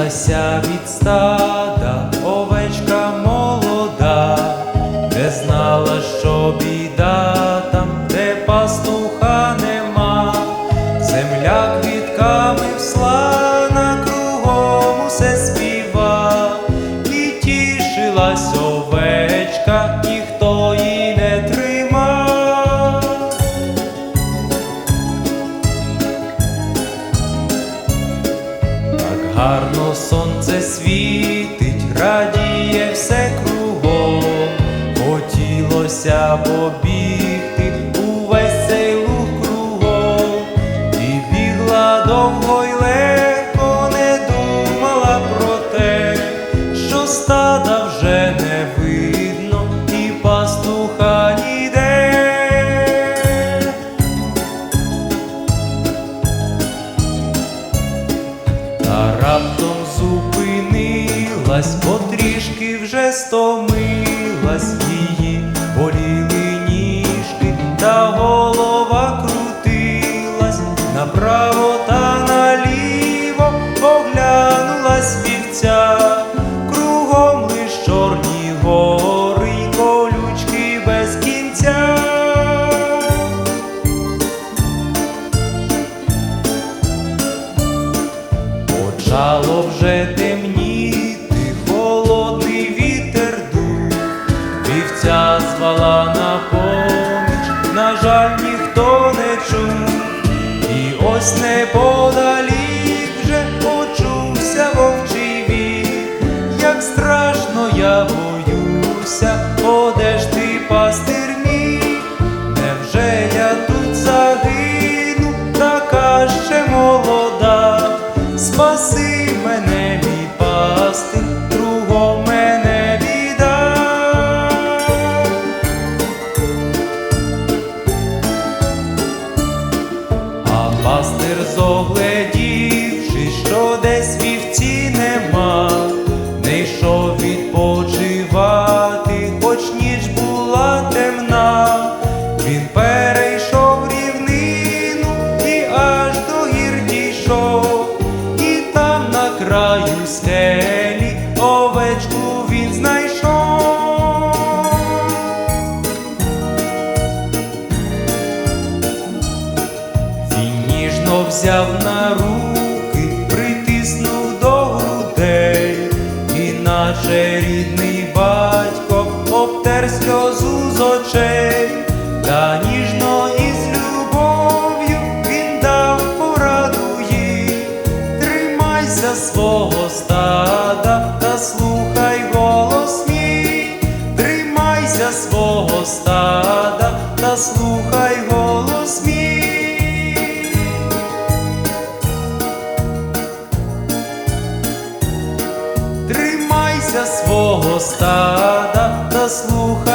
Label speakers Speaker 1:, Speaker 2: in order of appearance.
Speaker 1: Віддалася від стада овечка молода, не знала, що біда. Гарно сонце світить, радіє все кругом, хотілося побігти увесь цей луг кругом, і бігла довго й легко, не думала про те, що стада вже не зупинилась, потрішки вже стомилась її, боліли ніжки, та голова крутилась направо та наліво, оглянулась вівця, кругом лиш чорні гори колючки без кінця. Почало вже темніти, звала на поміч, на жаль, ніхто не чув, і ось неподалік вже почувся вовчий вік, як страшно я боюся, оде ж ти пастир мій, невже я тут загину, така ще молода, спаси пастир зогледівши, що десь вівці нема, не йшов відпочивати, хоч ніч була темна, він перейшов рівнину і аж до гір дійшов, і там на краю скелі взяв на руки, притиснув до грудей, і наче рідний батько обтер сльозу з очей, та ніжно і з любов'ю він дав пораду їй, тримайся свого стада та слухай голос мій, тримайся свого стада та слухай стада та слухай